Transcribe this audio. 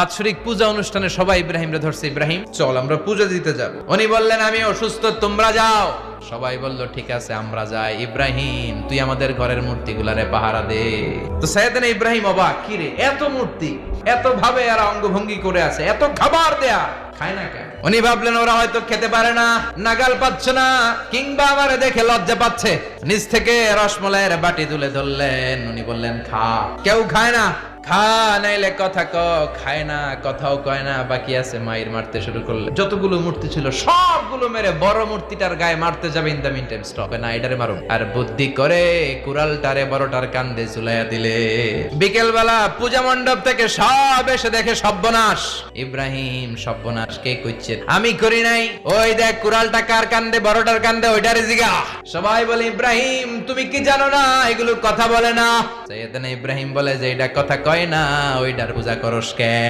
বাৎসরিক পূজা অনুষ্ঠানে সবাই ইব্রাহিম ধরছে, ইব্রাহিম, চল আমরা পূজা দিতে যাব। উনি বললেন, আমি অসুস্থ, তোমরা যাও। সবাই বলল, ঠিক আছে, আমরা যাই। ইব্রাহিম, তুই আমাদের ঘরের মূর্তিগুলারে পাহারা দে। তো সাইয়েদনা ইব্রাহিম অবাক, কি রে, এত মূর্তি, এত ভাবে আর অঙ্গভঙ্গি করে আছে, এত খাবার দেয়া, খায় না কেন? উনি ভাবলেন, ওরা হয়তো খেতে পারে না, নাগাল পাচ্ছে না, কিংবা আমারে দেখে লজ্জা পাচ্ছে। নিচ থেকে রসমলাইয়ের বাটি তুলে ধরলেন, উনি বললেন, খা। কেউ খায় না খা কথা ক, খায় না কয় না, বাকি আছে মায়ের মারতে যতগুলো মূর্তি মেরে বড় মূর্তিটার গায়ে মারতে বিকেল বেলা পূজা মণ্ডপ থেকে সব এসে দেখে সব্যনাশ। ইব্রাহিম সব্যনাশ, কে কইছে? আমি করি নাই। ওই দেখ, কুড়ালটা কার কান্দে, বড়টার কান্দে, ওইটারে জিগা। সবাই বলে, ইব্রাহিম, তুমি কি জানো না? এগুলো কথা বলে না? ইব্রাহিম বলে যে, এটা কথা কয় না ওইটার পূজা করস কে?